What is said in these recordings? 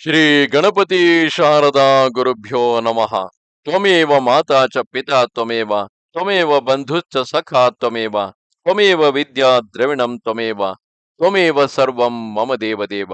ಶ್ರೀ ಗಣಪತಿ ಶಾರದಾ ಗುರುಭ್ಯೋ ನಮಃ. ತ್ವಮೇವ ಮಾತಾ ಚ ಪಿತಾ ತ್ವಮೇವ ತ್ವಮೇವ ಬಂಧುಶ್ಚ ಸಖಾ ತ್ವಮೇವ ತ್ವಮೇವ ವಿದ್ಯಾ ದ್ರವಿಣಂ ತ್ವಮೇವ ತ್ವಮೇವ ಸರ್ವಂ ಮಮ ದೇವದೇವ.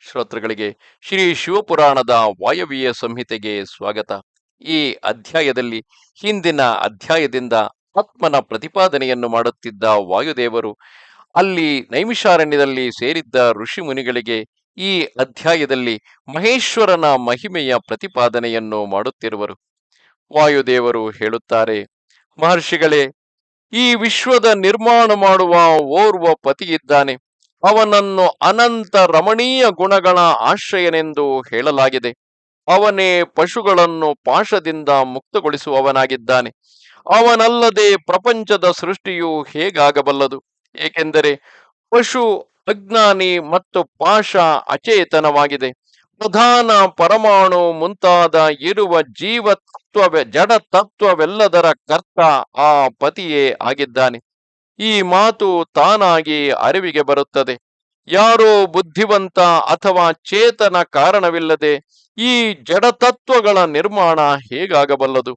ಶ್ರೋತೃಗಳಿಗೆ ಶ್ರೀ ಶಿವಪುರಾಣದ ವಾಯವ್ಯ ಸಂಹಿತೆಗೆ ಸ್ವಾಗತ. ಈ ಅಧ್ಯಾಯದಲ್ಲಿ ಹಿಂದಿನ ಅಧ್ಯಾಯದಿಂದ ಆತ್ಮನ ಪ್ರತಿಪಾದನೆಯನ್ನು ಮಾಡುತ್ತಿದ್ದ ವಾಯುದೇವರು ಅಲ್ಲಿ ನೈಮಿಷಾರಣ್ಯದಲ್ಲಿ ಸೇರಿದ್ದ ಋಷಿ ಮುನಿಗಳಿಗೆ ಈ ಅಧ್ಯಾಯದಲ್ಲಿ ಮಹೇಶ್ವರನ ಮಹಿಮೆಯ ಪ್ರತಿಪಾದನೆಯನ್ನು ಮಾಡುತ್ತಿರುವರು. ವಾಯುದೇವರು ಹೇಳುತ್ತಾರೆ, ಮಹರ್ಷಿಗಳೇ, ಈ ವಿಶ್ವದ ನಿರ್ಮಾಣ ಮಾಡುವ ಓರ್ವ ಪತಿಯಿದ್ದಾನೆ. ಅವನನ್ನು ಅನಂತ ರಮಣೀಯ ಗುಣಗಳ ಆಶ್ರಯನೆಂದು ಹೇಳಲಾಗಿದೆ. ಅವನೇ ಪಶುಗಳನ್ನು ಪಾಶದಿಂದ ಮುಕ್ತಗೊಳಿಸುವವನಾಗಿದ್ದಾನೆ. ಅವನಲ್ಲದೆ ಪ್ರಪಂಚದ ಸೃಷ್ಟಿಯು ಹೇಗಾಗಬಲ್ಲದು? ಏಕೆಂದರೆ ಪಶು ಅಜ್ಞಾನಿ ಮತ್ತು ಪಾಶ ಅಚೇತನವಾಗಿದೆ. ಪ್ರಧಾನ ಪರಮಾಣು ಮುಂತಾದ ಇರುವ ಜೀವ ಜಡ ತತ್ವವೆಲ್ಲದರ ಕರ್ತ ಆ ಪತಿಯೇ ಆಗಿದ್ದಾನೆ. ಈ ಮಾತು ತಾನಾಗಿ ಅರಿವಿಗೆ ಬರುತ್ತದೆ. ಯಾರೋ ಬುದ್ಧಿವಂತ ಅಥವಾ ಚೇತನ ಕಾರಣವಿಲ್ಲದೆ ಈ ಜಡತತ್ವಗಳ ನಿರ್ಮಾಣ ಹೇಗಾಗಬಲ್ಲದು?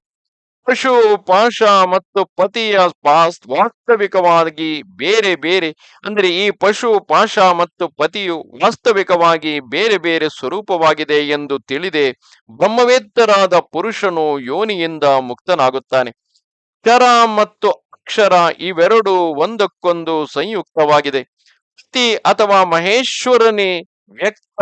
ಪಶು ಪಾಶ ಮತ್ತು ಪತಿಯ ವಾಸ್ತವಿಕವಾಗಿ ಬೇರೆ ಬೇರೆ, ಅಂದ್ರೆ ಈ ಪಶು ಪಾಶ ಮತ್ತು ಪತಿಯು ವಾಸ್ತವಿಕವಾಗಿ ಬೇರೆ ಬೇರೆ ಸ್ವರೂಪವಾಗಿದೆ ಎಂದು ತಿಳಿದೆ. ಬ್ರಹ್ಮವೇತ್ತರಾದ ಪುರುಷನು ಯೋನಿಯಿಂದ ಮುಕ್ತನಾಗುತ್ತಾನೆ. ಚರ ಮತ್ತು ಅಕ್ಷರ ಇವೆರಡು ಒಂದಕ್ಕೊಂದು ಸಂಯುಕ್ತವಾಗಿದೆ. ಪತಿ ಅಥವಾ ಮಹೇಶ್ವರನೇ ವ್ಯಕ್ತ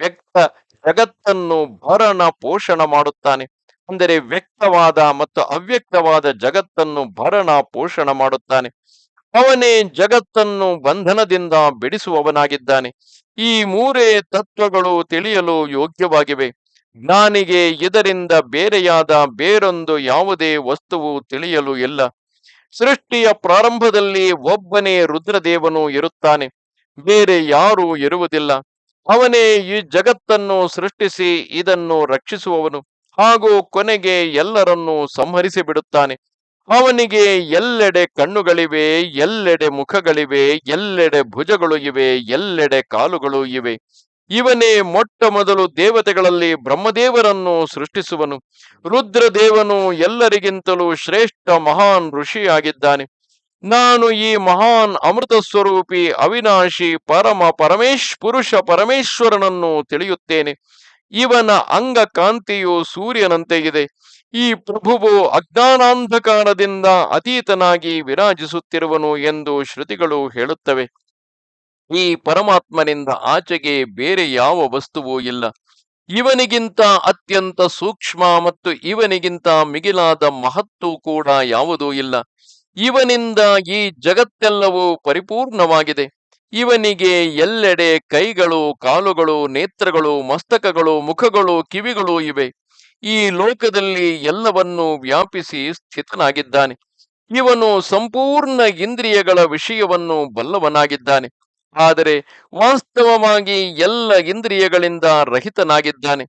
ವ್ಯಕ್ತ ಜಗತ್ತನ್ನು ಭರಣ ಪೋಷಣ ಮಾಡುತ್ತಾನೆ. ಅಂದರೆ ವ್ಯಕ್ತವಾದ ಮತ್ತು ಅವ್ಯಕ್ತವಾದ ಜಗತ್ತನ್ನು ಭರಣ ಪೋಷಣ ಮಾಡುತ್ತಾನೆ. ಅವನೇ ಜಗತ್ತನ್ನು ಬಂಧನದಿಂದ ಬಿಡಿಸುವವನಾಗಿದ್ದಾನೆ. ಈ ಮೂರೇ ತತ್ವಗಳು ತಿಳಿಯಲು ಯೋಗ್ಯವಾಗಿವೆ. ಜ್ಞಾನಿಗೆ ಇದರಿಂದ ಬೇರೆಯಾದ ಬೇರೊಂದು ಯಾವುದೇ ವಸ್ತುವು ತಿಳಿಯಲು ಇಲ್ಲ. ಸೃಷ್ಟಿಯ ಪ್ರಾರಂಭದಲ್ಲಿ ಒಬ್ಬನೇ ರುದ್ರದೇವನು ಇರುತ್ತಾನೆ. ಬೇರೆ ಯಾರೂ ಇರುವುದಿಲ್ಲ. ಅವನೇ ಈ ಜಗತ್ತನ್ನು ಸೃಷ್ಟಿಸಿ ಇದನ್ನು ರಕ್ಷಿಸುವವನು. ಹಾಗೂ ಕೊನೆಗೆ ಎಲ್ಲರನ್ನೂ ಸಂಹರಿಸಿ ಬಿಡುತ್ತಾನೆ. ಅವನಿಗೆ ಎಲ್ಲೆಡೆ ಕಣ್ಣುಗಳಿವೆ, ಎಲ್ಲೆಡೆ ಮುಖಗಳಿವೆ, ಎಲ್ಲೆಡೆ ಭುಜಗಳು ಇವೆ, ಎಲ್ಲೆಡೆ ಕಾಲುಗಳು ಇವೆ. ಇವನೇ ಮೊಟ್ಟ ಮೊದಲು ದೇವತೆಗಳಲ್ಲಿ ಬ್ರಹ್ಮದೇವರನ್ನು ಸೃಷ್ಟಿಸುವನು. ರುದ್ರದೇವನು ಎಲ್ಲರಿಗಿಂತಲೂ ಶ್ರೇಷ್ಠ ಮಹಾನ್ ಋಷಿಯಾಗಿದ್ದಾನೆ. ನಾನು ಈ ಮಹಾನ್ ಅಮೃತ ಸ್ವರೂಪಿ ಅವಿನಾಶಿ ಪರಮ ಪರಮೇಶ್ ಪುರುಷ ಪರಮೇಶ್ವರನನ್ನು ತಿಳಿಯುತ್ತೇನೆ. ಇವನ ಅಂಗ ಕಾಂತಿಯು ಸೂರ್ಯನಂತೆ ಇದೆ. ಈ ಪ್ರಭುವು ಅಜ್ಞಾನಾಂಧಕಾರದಿಂದ ಅತೀತನಾಗಿ ವಿರಾಜಿಸುತ್ತಿರುವನು ಎಂದು ಶ್ರುತಿಗಳು ಹೇಳುತ್ತವೆ. ಈ ಪರಮಾತ್ಮನಿಂದ ಆಚೆಗೆ ಬೇರೆ ಯಾವ ವಸ್ತುವೂ ಇಲ್ಲ. ಇವನಿಗಿಂತ ಅತ್ಯಂತ ಸೂಕ್ಷ್ಮ ಮತ್ತು ಇವನಿಗಿಂತ ಮಿಗಿಲಾದ ಮಹತ್ತು ಕೂಡ ಯಾವುದೂ ಇಲ್ಲ. ಇವನಿಂದ ಈ ಜಗತ್ತೆಲ್ಲವೂ ಪರಿಪೂರ್ಣವಾಗಿದೆ. ಇವನಿಗೆ ಎಲ್ಲೆಡೆ ಕೈಗಳು, ಕಾಲುಗಳು, ನೇತ್ರಗಳು, ಮಸ್ತಕಗಳು, ಮುಖಗಳು, ಕಿವಿಗಳು ಇವೆ. ಈ ಲೋಕದಲ್ಲಿ ಎಲ್ಲವನ್ನು ವ್ಯಾಪಿಸಿ ಸ್ಥಿತನಾಗಿದ್ದಾನೆ. ಇವನು ಸಂಪೂರ್ಣ ಇಂದ್ರಿಯಗಳ ವಿಷಯವನ್ನು ಬಲ್ಲವನಾಗಿದ್ದಾನೆ. ಆದರೆ ವಾಸ್ತವವಾಗಿ ಎಲ್ಲ ಇಂದ್ರಿಯಗಳಿಂದ ರಹಿತನಾಗಿದ್ದಾನೆ.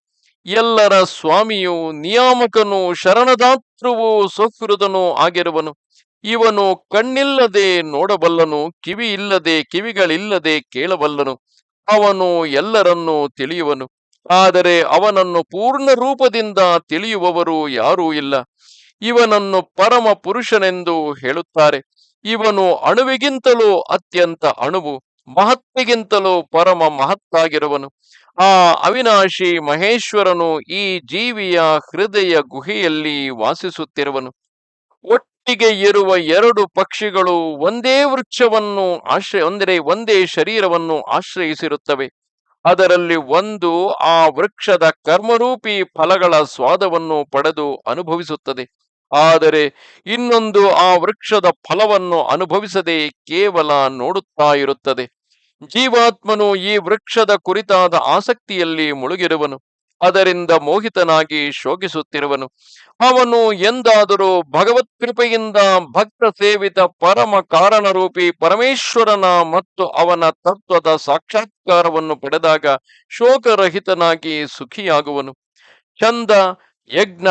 ಎಲ್ಲರ ಸ್ವಾಮಿಯು, ನಿಯಾಮಕನು, ಶರಣದಾತೃವು ಸುಹೃದನು ಆಗಿರುವನು. ಇವನು ಕಣ್ಣಿಲ್ಲದೆ ನೋಡಬಲ್ಲನು ಕಿವಿ ಇಲ್ಲದೆ ಕಿವಿಗಳಿಲ್ಲದೆ ಕೇಳಬಲ್ಲನು. ಅವನು ಎಲ್ಲರನ್ನೂ ತಿಳಿಯುವನು. ಆದರೆ ಅವನನ್ನು ಪೂರ್ಣ ರೂಪದಿಂದ ತಿಳಿಯುವವರು ಯಾರೂ ಇಲ್ಲ. ಇವನನ್ನು ಪರಮ ಪುರುಷನೆಂದು ಹೇಳುತ್ತಾರೆ. ಇವನು ಅಣುವಿಗಿಂತಲೂ ಅತ್ಯಂತ ಅಣುವು, ಮಹತ್ತಿಗಿಂತಲೂ ಪರಮ ಮಹತ್ತಾಗಿರುವನು. ಆ ಅವಿನಾಶಿ ಮಹೇಶ್ವರನು ಈ ಜೀವಿಯ ಹೃದಯ ಗುಹೆಯಲ್ಲಿ ವಾಸಿಸುತ್ತಿರುವನು. ಒಟ್ಟಿಗೆ ಇರುವ ಎರಡು ಪಕ್ಷಿಗಳು ಒಂದೇ ವೃಕ್ಷವನ್ನು ಆಶ್ರಯ ಅಂದರೆ ಒಂದೇ ಶರೀರವನ್ನು ಆಶ್ರಯಿಸಿರುತ್ತವೆ. ಅದರಲ್ಲಿ ಒಂದು ಆ ವೃಕ್ಷದ ಕರ್ಮರೂಪಿ ಫಲಗಳ ಸ್ವಾದವನ್ನು ಪಡೆದು ಅನುಭವಿಸುತ್ತದೆ. ಆದರೆ ಇನ್ನೊಂದು ಆ ವೃಕ್ಷದ ಫಲವನ್ನು ಅನುಭವಿಸದೆ ಕೇವಲ ನೋಡುತ್ತಾ ಇರುತ್ತದೆ. ಜೀವಾತ್ಮನು ಈ ವೃಕ್ಷದ ಕುರಿತಾದ ಆಸಕ್ತಿಯಲ್ಲಿ ಮುಳುಗಿರುವನು. ಅದರಿಂದ ಮೋಹಿತನಾಗಿ ಶೋಕಿಸುತ್ತಿರುವನು. ಅವನು ಎಂದಾದರೂ ಭಗವತ್ ಕೃಪೆಯಿಂದ ಭಕ್ತ ಸೇವಿತ ಪರಮ ಕಾರಣರೂಪಿ ಪರಮೇಶ್ವರನ ಮತ್ತು ಅವನ ತತ್ವದ ಸಾಕ್ಷಾತ್ಕಾರವನ್ನು ಪಡೆದಾಗ ಶೋಕರಹಿತನಾಗಿ ಸುಖಿಯಾಗುವನು. ಚಂದ ಯಜ್ಞ,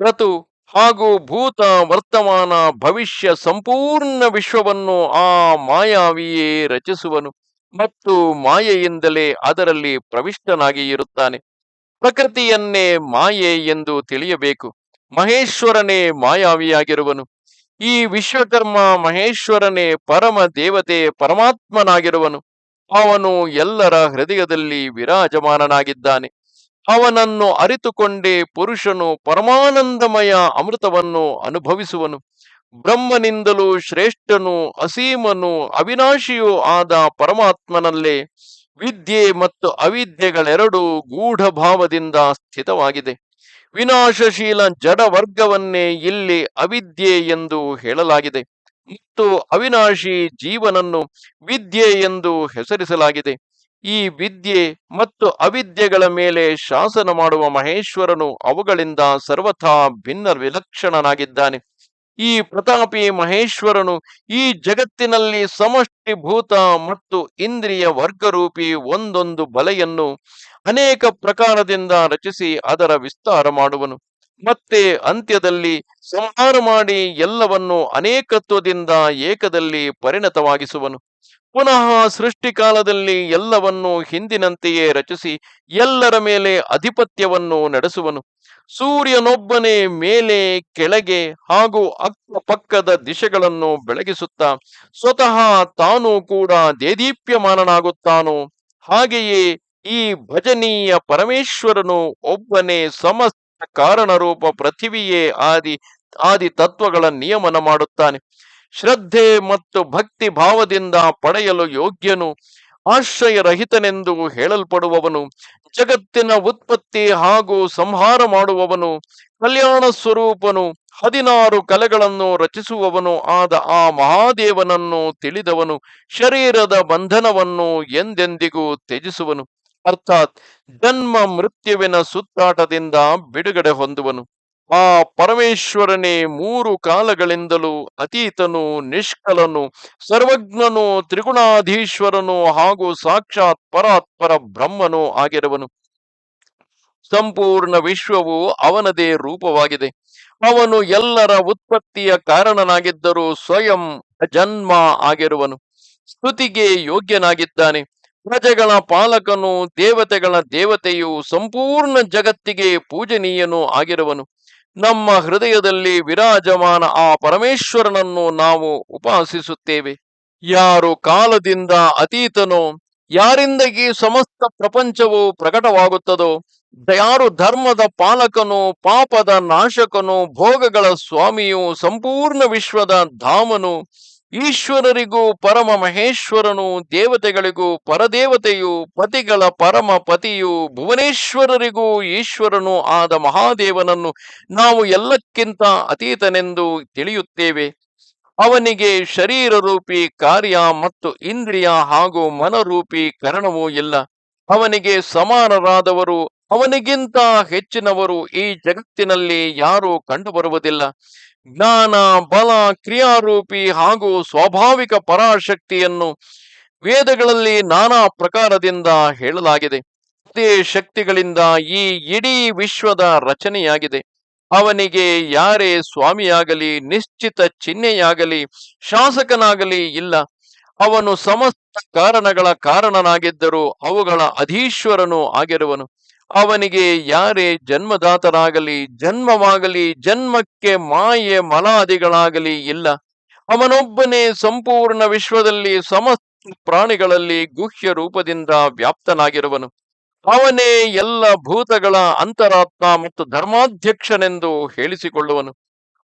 ಕ್ರತು ಹಾಗೂ ಭೂತ ವರ್ತಮಾನ ಭವಿಷ್ಯ ಸಂಪೂರ್ಣ ವಿಶ್ವವನ್ನು ಆ ಮಾಯಾವಿಯೇ ರಚಿಸುವನು ಮತ್ತು ಮಾಯೆಯಿಂದಲೇ ಅದರಲ್ಲಿ ಪ್ರವಿಷ್ಟನಾಗಿ ಇರುತ್ತಾನೆ. ಪ್ರಕೃತಿಯನ್ನೇ ಮಾಯೆ ಎಂದು ತಿಳಿಯಬೇಕು. ಮಹೇಶ್ವರನೇ ಮಾಯಾವಿಯಾಗಿರುವನು. ಈ ವಿಶ್ವಕರ್ಮ ಮಹೇಶ್ವರನೇ ಪರಮ ದೇವತೆ ಪರಮಾತ್ಮನಾಗಿರುವನು. ಅವನು ಎಲ್ಲರ ಹೃದಯದಲ್ಲಿ ವಿರಾಜಮಾನನಾಗಿದ್ದಾನೆ. ಅವನನ್ನು ಅರಿತುಕೊಂಡೇ ಪುರುಷನು ಪರಮಾನಂದಮಯ ಅಮೃತವನ್ನು ಅನುಭವಿಸುವನು. ಬ್ರಹ್ಮನಿಂದಲೂ ಶ್ರೇಷ್ಠನು, ಅಸೀಮನು, ಅವಿನಾಶಿಯೂ ಆದ ಪರಮಾತ್ಮನಲ್ಲೇ ವಿದ್ಯೆ ಮತ್ತು ಅವಿದ್ಯೆಗಳೆರಡೂ ಗೂಢ ಭಾವದಿಂದ ಸ್ಥಿತವಾಗಿದೆ. ವಿನಾಶಶೀಲ ಜಡ ವರ್ಗವನ್ನೇ ಇಲ್ಲಿ ಅವಿದ್ಯೆ ಎಂದು ಹೇಳಲಾಗಿದೆ. ಮತ್ತು ಅವಿನಾಶಿ ಜೀವನನ್ನು ವಿದ್ಯೆ ಎಂದು ಹೆಸರಿಸಲಾಗಿದೆ. ಈ ವಿದ್ಯೆ ಮತ್ತು ಅವಿದ್ಯೆಗಳ ಮೇಲೆ ಶಾಸನ ಮಾಡುವ ಮಹೇಶ್ವರನು ಅವುಗಳಿಂದ ಸರ್ವಥಾ ಭಿನ್ನ ವಿಲಕ್ಷಣನಾಗಿದ್ದಾನೆ ಈ ಪ್ರತಾಪಿ ಮಹೇಶ್ವರನು ಈ ಜಗತ್ತಿನಲ್ಲಿ ಸಮಷ್ಟಿಭೂತ ಮತ್ತು ಇಂದ್ರಿಯ ವರ್ಗರೂಪಿ ಒಂದೊಂದು ಬಲೆಯನ್ನು ಅನೇಕ ಪ್ರಕಾರದಿಂದ ರಚಿಸಿ ಅದರ ವಿಸ್ತಾರ ಮಾಡುವನು. ಮತ್ತೆ ಅಂತ್ಯದಲ್ಲಿ ಸಂಹಾರ ಮಾಡಿ ಎಲ್ಲವನ್ನು ಅನೇಕತ್ವದಿಂದ ಏಕದಲ್ಲಿ ಪರಿಣತವಾಗಿಸುವನು. ಪುನಃ ಸೃಷ್ಟಿಕಾಲದಲ್ಲಿ ಎಲ್ಲವನ್ನು ಹಿಂದಿನಂತೆಯೇ ರಚಿಸಿ ಎಲ್ಲರ ಮೇಲೆ ಅಧಿಪತ್ಯವನ್ನು ನಡೆಸುವನು. ಸೂರ್ಯನೊಬ್ಬನೇ ಮೇಲೆ, ಕೆಳಗೆ ಹಾಗೂ ಅಕ್ಕಪಕ್ಕದ ದಿಶೆಗಳನ್ನು ಬೆಳಗಿಸುತ್ತಾ ಸ್ವತಃ ತಾನು ಕೂಡ ದೇದೀಪ್ಯಮಾನನಾಗುತ್ತಾನೋ? ಹಾಗೆಯೇ ಈ ಭಜನೀಯ ಪರಮೇಶ್ವರನು ಒಬ್ಬನೇ ಸಮಸ್ತ ಕಾರಣರೂಪ ಪೃಥಿವಿಯೇ ಆದಿ ಆದಿ ತತ್ವಗಳ ನಿಯಮನ ಮಾಡುತ್ತಾನೆ. ಶ್ರದ್ಧೆ ಮತ್ತು ಭಕ್ತಿ ಭಾವದಿಂದ ಪಡೆಯಲು ಯೋಗ್ಯನು. ಆಶ್ರಯರಹಿತನೆಂದು ಹೇಳಲ್ಪಡುವವನು, ಜಗತ್ತಿನ ಉತ್ಪತ್ತಿ ಹಾಗೂ ಸಂಹಾರ ಮಾಡುವವನು, ಕಲ್ಯಾಣ ಸ್ವರೂಪನು, ಹದಿನಾರು ಕಲೆಗಳನ್ನು ರಚಿಸುವವನು ಆದ ಆ ಮಹಾದೇವನನ್ನು ತಿಳಿದವನು, ಶರೀರದ ಬಂಧನವನ್ನು ಎಂದೆಂದಿಗೂ ತ್ಯಜಿಸುವನು. ಅರ್ಥಾತ್ ಜನ್ಮ ಮೃತ್ಯುವಿನ ಸುತ್ತಾಟದಿಂದ ಬಿಡುಗಡೆ ಹೊಂದುವನು. ಆ ಪರಮೇಶ್ವರನೇ ಮೂರು ಕಾಲಗಳಿಂದಲೂ ಅತೀತನು, ನಿಷ್ಕಲನು, ಸರ್ವಜ್ಞನು, ತ್ರಿಗುಣಾಧೀಶ್ವರನು ಹಾಗೂ ಸಾಕ್ಷಾತ್ ಪರಾತ್ಪರ ಬ್ರಹ್ಮನು ಆಗಿರುವನು. ಸಂಪೂರ್ಣ ವಿಶ್ವವು ಅವನದೇ ರೂಪವಾಗಿದೆ. ಅವನು ಎಲ್ಲರ ಉತ್ಪತ್ತಿಯ ಕಾರಣನಾಗಿದ್ದರೂ ಸ್ವಯಂ ಜನ್ಮ ಆಗಿರುವನು. ಸ್ತುತಿಗೆ ಯೋಗ್ಯನಾಗಿದ್ದಾನೆ. ಪ್ರಜೆಗಳ ಪಾಲಕನು ದೇವತೆಗಳ ದೇವತೆಯು ಸಂಪೂರ್ಣ ಜಗತ್ತಿಗೆ ಪೂಜನೀಯನು ಆಗಿರುವನು. ನಮ್ಮ ಹೃದಯದಲ್ಲಿ ವಿರಾಜಮಾನ ಆ ಪರಮೇಶ್ವರನನ್ನು ನಾವು ಉಪಾಸಿಸುತ್ತೇವೆ. ಯಾರು ಕಾಲದಿಂದ ಅತೀತನೋ, ಯಾರಿಂದಾಗಿ ಸಮಸ್ತ ಪ್ರಪಂಚವು ಪ್ರಕಟವಾಗುತ್ತದೋ, ಯಾರು ಧರ್ಮದ ಪಾಲಕನು, ಪಾಪದ ನಾಶಕನು, ಭೋಗಗಳ ಸ್ವಾಮಿಯು, ಸಂಪೂರ್ಣ ವಿಶ್ವದ ಧಾಮನು ಈಶ್ವರರಿಗೂ ಪರಮ ಮಹೇಶ್ವರನು, ದೇವತೆಗಳಿಗೂ ಪರದೇವತೆಯು, ಪತಿಗಳ ಪರಮ ಪತಿಯು, ಭುವನೇಶ್ವರರಿಗೂ ಈಶ್ವರನು ಆದ ಮಹಾದೇವನನ್ನು ನಾವು ಎಲ್ಲಕ್ಕಿಂತ ಅತೀತನೆಂದು ತಿಳಿಯುತ್ತೇವೆ. ಅವನಿಗೆ ಶರೀರ ರೂಪಿ ಕಾರ್ಯ ಮತ್ತು ಇಂದ್ರಿಯ ಹಾಗೂ ಮನರೂಪಿ ಕರಣವೂ ಇಲ್ಲ. ಅವನಿಗೆ ಸಮಾನರಾದವರು ಅವನಿಗಿಂತ ಹೆಚ್ಚಿನವರು ಈ ಜಗತ್ತಿನಲ್ಲಿ ಯಾರೂ ಕಂಡುಬರುವುದಿಲ್ಲ. ಜ್ಞಾನ, ಬಲ, ಕ್ರಿಯಾರೂಪಿ ಹಾಗೂ ಸ್ವಾಭಾವಿಕ ಪರಾಶಕ್ತಿಯನ್ನು ವೇದಗಳಲ್ಲಿ ನಾನಾ ಪ್ರಕಾರದಿಂದ ಹೇಳಲಾಗಿದೆ. ಅದೇ ಶಕ್ತಿಗಳಿಂದ ಈ ಇಡೀ ವಿಶ್ವದ ರಚನೆಯಾಗಿದೆ. ಅವನಿಗೆ ಯಾರೇ ಸ್ವಾಮಿಯಾಗಲಿ, ನಿಶ್ಚಿತ ಚಿಹ್ನೆಯಾಗಲಿ, ಶಾಸಕನಾಗಲಿ ಇಲ್ಲ. ಅವನು ಸಮಸ್ತ ಕಾರಣಗಳ ಕಾರಣನಾಗಿದ್ದರೂ ಅವುಗಳ ಅಧೀಶ್ವರನು ಆಗಿರುವನು. ಅವನಿಗೆ, ಯಾರೇ ಜನ್ಮದಾತರಾಗಲಿ, ಜನ್ಮವಾಗಲಿ, ಜನ್ಮಕ್ಕೆ ಮಾಯೆ ಮಲಾದಿಗಳಾಗಲಿ ಇಲ್ಲ. ಅವನೊಬ್ಬನೇ ಸಂಪೂರ್ಣ ವಿಶ್ವದಲ್ಲಿ ಸಮಸ್ತ ಪ್ರಾಣಿಗಳಲ್ಲಿ ಗುಹ್ಯ ರೂಪದಿಂದ ವ್ಯಾಪ್ತನಾಗಿರುವನು. ಅವನೇ ಎಲ್ಲ ಭೂತಗಳ ಅಂತರಾತ್ಮ ಮತ್ತು ಧರ್ಮಾಧ್ಯಕ್ಷನೆಂದು ಹೇಳಿಸಿಕೊಳ್ಳುವನು.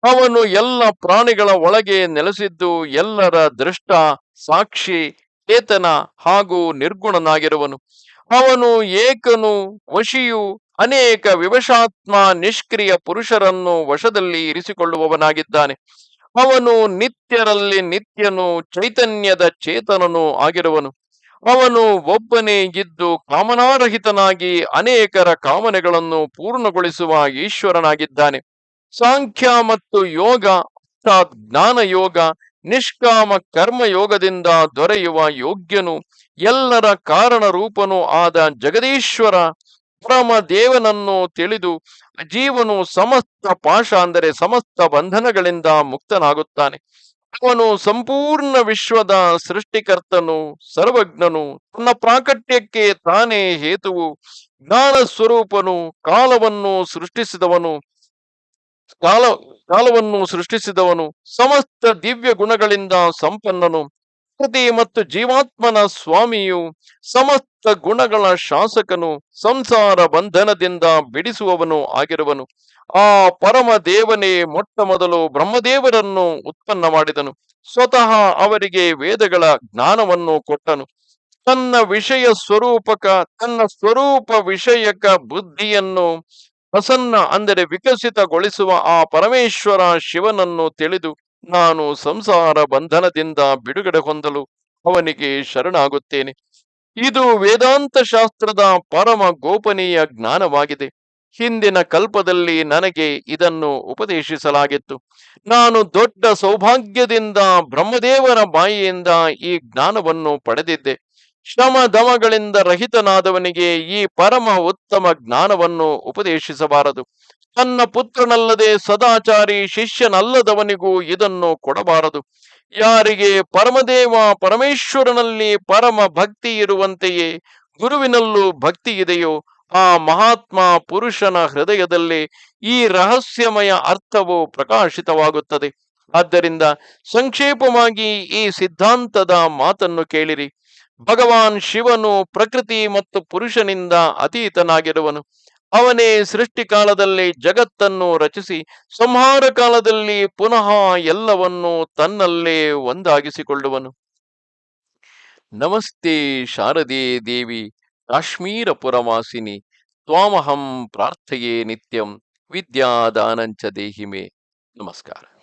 ಅವನು ಎಲ್ಲ ಪ್ರಾಣಿಗಳ ಒಳಗೆ ನೆಲೆಸಿದ್ದು ಎಲ್ಲರ ದೃಷ್ಟ, ಸಾಕ್ಷಿ, ಚೇತನ ಹಾಗೂ ನಿರ್ಗುಣನಾಗಿರುವನು. ಅವನು, ಏಕನು, ವಶಿಯು, ಅನೇಕ ವಿವಶಾತ್ಮ, ನಿಷ್ಕ್ರಿಯ ಪುರುಷರನ್ನು ವಶದಲ್ಲಿ ಇರಿಸಿಕೊಳ್ಳುವವನಾಗಿದ್ದಾನೆ. ಅವನು ನಿತ್ಯರಲ್ಲಿ ನಿತ್ಯನು, ಚೈತನ್ಯದ ಚೇತನನು ಆಗಿರುವನು. ಅವನು ಒಬ್ಬನೇ ಇದ್ದು ಕಾಮನಾರಹಿತನಾಗಿ ಅನೇಕರ ಕಾಮನೆಗಳನ್ನು ಪೂರ್ಣಗೊಳಿಸುವ ಈಶ್ವರನಾಗಿದ್ದಾನೆ. ಸಾಂಖ್ಯ ಮತ್ತು ಯೋಗ, ಅರ್ಥಾತ್ ಜ್ಞಾನ ಯೋಗ ನಿಷ್ಕಾಮ ಕರ್ಮಯೋಗದಿಂದ ದೊರೆಯುವ ಯೋಗ್ಯನು ಎಲ್ಲರ ಕಾರಣ ರೂಪನೂ ಆದ ಜಗದೀಶ್ವರ ಪರಮ ದೇವನನ್ನು ತಿಳಿದು ಜೀವನು ಸಮಸ್ತ ಪಾಶ ಅಂದರೆ ಸಮಸ್ತ ಬಂಧನಗಳಿಂದ ಮುಕ್ತನಾಗುತ್ತಾನೆ. ಅವನು ಸಂಪೂರ್ಣ ವಿಶ್ವದ ಸೃಷ್ಟಿಕರ್ತನು, ಸರ್ವಜ್ಞನು, ತನ್ನ ಪ್ರಾಕಟ್ಯಕ್ಕೆ ತಾನೇ ಹೇತುವು ಜ್ಞಾನ ಸ್ವರೂಪನು ಕಾಲವನ್ನು ಸೃಷ್ಟಿಸಿದವನು, ಕಾಲ ಕಾಲವನ್ನು ಸೃಷ್ಟಿಸಿದವನು, ಸಮಸ್ತ ದಿವ್ಯ ಗುಣಗಳಿಂದ ಸಂಪನ್ನನು. ಪ್ರಕೃತಿ ಮತ್ತು ಜೀವಾತ್ಮನ ಸ್ವಾಮಿಯು ಸಮಸ್ತ ಗುಣಗಳ ಶಾಸಕನು, ಸಂಸಾರ ಬಂಧನದಿಂದ ಬಿಡಿಸುವವನು ಆಗಿರುವನು. ಆ ಪರಮ ದೇವನೇ ಮೊಟ್ಟ ಮೊದಲು ಬ್ರಹ್ಮದೇವರನ್ನು ಉತ್ಪನ್ನ ಮಾಡಿದನು. ಸ್ವತಃ ಅವರಿಗೆ ವೇದಗಳ ಜ್ಞಾನವನ್ನು ಕೊಟ್ಟನು. ತನ್ನ ವಿಷಯ ಸ್ವರೂಪಕ, ತನ್ನ ಸ್ವರೂಪ ವಿಷಯಕ ಬುದ್ಧಿಯನ್ನು ಪ್ರಸನ್ನ ಅಂದರೆ ವಿಕಸಿತಗೊಳಿಸುವ ಆ ಪರಮೇಶ್ವರ ಶಿವನನ್ನು ತಿಳಿದು ನಾನು ಸಂಸಾರ ಬಂಧನದಿಂದ ಬಿಡುಗಡೆ ಹೊಂದಲು ಅವನಿಗೆ ಶರಣಾಗುತ್ತೇನೆ. ಇದು ವೇದಾಂತ ಶಾಸ್ತ್ರದ ಪರಮ ಗೋಪನೀಯ ಜ್ಞಾನವಾಗಿದೆ. ಹಿಂದಿನ ಕಲ್ಪದಲ್ಲಿ ನನಗೆ ಇದನ್ನು ಉಪದೇಶಿಸಲಾಗಿತ್ತು. ನಾನು ದೊಡ್ಡ ಸೌಭಾಗ್ಯದಿಂದ ಬ್ರಹ್ಮದೇವರ ಬಾಯಿಯಿಂದ ಈ ಜ್ಞಾನವನ್ನು ಪಡೆದಿದ್ದೆ. ಶ್ರಮ ದಮಗಳಿಂದ ರಹಿತನಾದವನಿಗೆ ಈ ಪರಮ ಉತ್ತಮ ಜ್ಞಾನವನ್ನು ಉಪದೇಶಿಸಬಾರದು. ತನ್ನ ಪುತ್ರನಲ್ಲದೆ ಸದಾಚಾರಿ ಶಿಷ್ಯನಲ್ಲದವನಿಗೂ ಇದನ್ನು ಕೊಡಬಾರದು. ಯಾರಿಗೆ ಪರಮದೇವ ಪರಮೇಶ್ವರನಲ್ಲಿ ಪರಮ ಭಕ್ತಿ ಇರುವಂತೆಯೇ ಗುರುವಿನಲ್ಲೂ ಭಕ್ತಿ ಇದೆಯೋ, ಆ ಮಹಾತ್ಮ ಪುರುಷನ ಹೃದಯದಲ್ಲಿ ಈ ರಹಸ್ಯಮಯ ಅರ್ಥವು ಪ್ರಕಾಶಿತವಾಗುತ್ತದೆ. ಆದ್ದರಿಂದ ಸಂಕ್ಷೇಪವಾಗಿ ಈ ಸಿದ್ಧಾಂತದ ಮಾತನ್ನು ಕೇಳಿರಿ. ಭಗವಾನ್ ಶಿವನು ಪ್ರಕೃತಿ ಮತ್ತು ಪುರುಷನಿಂದ ಅತೀತನಾಗಿರುವನು. ಅವನೇ ಸೃಷ್ಟಿ ಕಾಲದಲ್ಲಿ ಜಗತ್ತನ್ನು ರಚಿಸಿ, ಸಂಹಾರ ಕಾಲದಲ್ಲಿ ಪುನಃ ಎಲ್ಲವನ್ನು ತನ್ನಲ್ಲೇ ಒಂದಾಗಿಸಿಕೊಳ್ಳುವನು. ನಮಸ್ತೆ ಶಾರದೆ ದೇವಿ ಕಾಶ್ಮೀರ ಪುರವಾಸಿನಿ ತ್ವಾಮಹಂ ಪ್ರಾರ್ಥೆಯೇ ನಿತ್ಯಂ, ವಿದ್ಯಾದಾನಂಚ ದೇಹಿಮೆ. ನಮಸ್ಕಾರ.